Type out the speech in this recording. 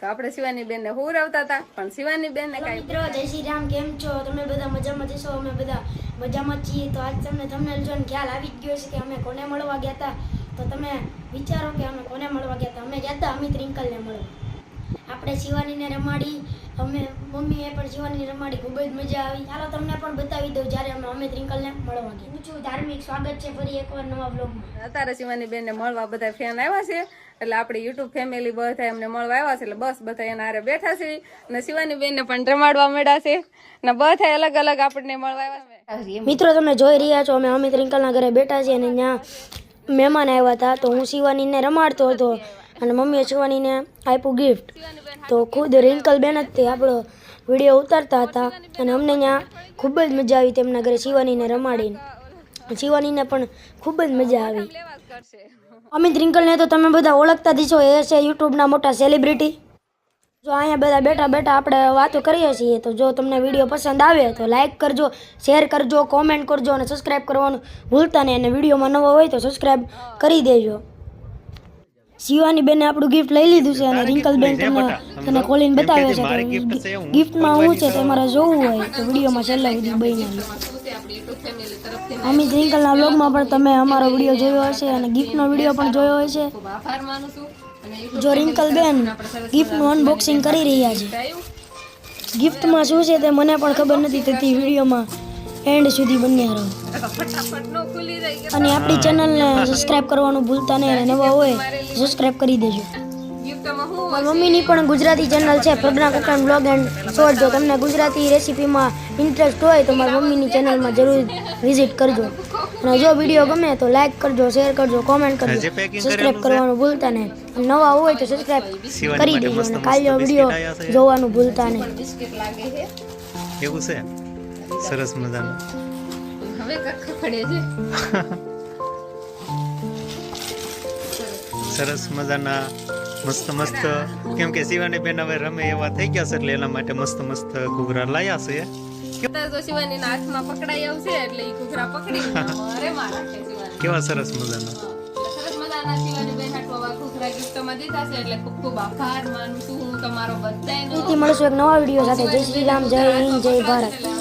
તો આપણે શિવાની બેન ને હુરવતા હતા પણ શિવાની બેન ને કઈ મિત્રો જય શ્રી રામ કેમ છો? તમે બધા મજામાં જશો અમે બધા મજામાં છીએ. તો આજ તમને તમને જોઈને ખ્યાલ આવી જ ગયો છે કે અમે કોને મળવા ગયા હતા? તો તમે વિચારો કે અમે કોને મળવા ગયા હતા? અમે ગયા હતા અમિત રિંકલ ને મળવા. આપણે શિવાનીને રમાડી અમે મમ્મીએ પણ શિવાનીને રમાડી ખૂબ જ મજા આવી. ચાલો તમને પણ બતાવી દઉં જ્યારે અમે અમિત રિંકલને મળવા ગયા હું છું ધાર્મિક સ્વાગત છે ફરી એકવાર નવા બ્લોગમાં અત્યારે શિવાની બેનને મળવા બધા ફેન આવ્યા છે. એટલે આપણી યુટ્યુબ ફેમિલી બધા એમને મળવા આવ્યા છે. એટલે બસ બધા એના હારે બેઠા છે. અને શિવાની બેનને પણ રમાડવા મળ્યા છે. અને બધા અલગ અલગ આપણને મળવા આવ્યા છે. મિત્રો તમે જોઈ રહ્યા છો અમે અમિત રિંકલના ઘરે બેઠા છીએ અને ત્યાં મહેમાન આવ્યા હતા. તો હું શિવાનીને રમાડતો હતો. અને મમ્મીએ શિવાનીને આપ્યું ગિફ્ટ તો ખુદ રિંકલ બેન જ તે આપણો વીડિયો ઉતારતા હતા. અને અમને ત્યાં ખૂબ જ મજા આવી તેમના ઘરે શિવાનીને રમાડીને. શિવાનીને પણ ખૂબ જ મજા આવી. અમિત રિંકલને તો તમે બધા ઓળખતા જ છો, એ છે યુટ્યુબના મોટા સેલિબ્રિટી જો અહીંયા બધા બેઠા બેઠા આપણે વાતો કરીએ છીએ, તો જો તમને વીડિયો પસંદ આવે તો લાઇક કરજો શેર કરજો કોમેન્ટ કરજો અને સબસ્ક્રાઈબ કરવાનું ભૂલતા નહીં. અને વિડીયોમાં નવો હોય તો સબસ્ક્રાઈબ કરી દેજો. શિવાની બેને આપણું ગિફ્ટ લઈ લીધું છે અને રિંકલ બેન તમને તને કોલિંગ બતાવે છે ગિફ્ટમાં શું છે તમારે જોવું હોય તો વિડીયોમાં છેલ્લા સુધી બની અમિત રિંકલના બ્લોગમાં પણ તમે અમારો વીડિયો જોયો હશે અને ગિફ્ટનો વીડિયો પણ જોયો હશે. જો રિંકલ બેન ગિફ્ટનું અનબોક્સિંગ કરી રહ્યા છે. ગિફ્ટમાં શું છે તે મને પણ ખબર નથી તેથી વિડીયોમાં એન્ડ સુધી બન્યા રહો. અને આપણી ચેનલને સબસ્ક્રાઇબ કરવાનું ભૂલતા નહીં અને નવા હોય સબસ્ક્રાઇબ કરી દેજો. મમ્મીની પણ ગુજરાતી ચેનલ છે પ્રજ્ઞા કુકન બ્લોગ એન્ડ શોર્ટ જો તમને ગુજરાતી રેસીપીમાં ઇન્ટરેસ્ટ હોય તો મારી મમ્મીની ચેનલમાં જરૂર વિઝિટ કરજો. અને જો વીડિયો ગમે તો લાઈક કરજો શેર કરજો કોમેન્ટ કરજો. સબસ્ક્રાઇબ કરવાનું ભૂલતા નહીં. નવા હોય તો સબસ્ક્રાઇબ કરી દેજો અને કાલનો વીડિયો જોવાનું ભૂલતા નહીં. એવું છે? સરસ મજાનું. હવે કખ પડે છે. સરસ મજાના મસ્ત મસ્ત. કેમ કે શિવાની બેન હવે રમે એવા થઈ ગયા છે એટલે એના માટે મસ્ત મસ્ત ઘૂઘરા લાયા છે. તો શિવાની ના હાથમાં પકડાઈ આવશે એટલે ઈ ઘૂઘરા પકડી અરે માં કેવા સરસ મજાના. સરસ મજાના શિવાની બેન હાટુ ઘૂઘરા ગિફ્ટમાં દીધા છે એટલે ખૂબ ખૂબ આભાર માનું છું હું તમારો બધાયનો. મળીશું એક નવા વીડિયો સાથે જય શ્રી રામ જય હિન્દ જય ભારત.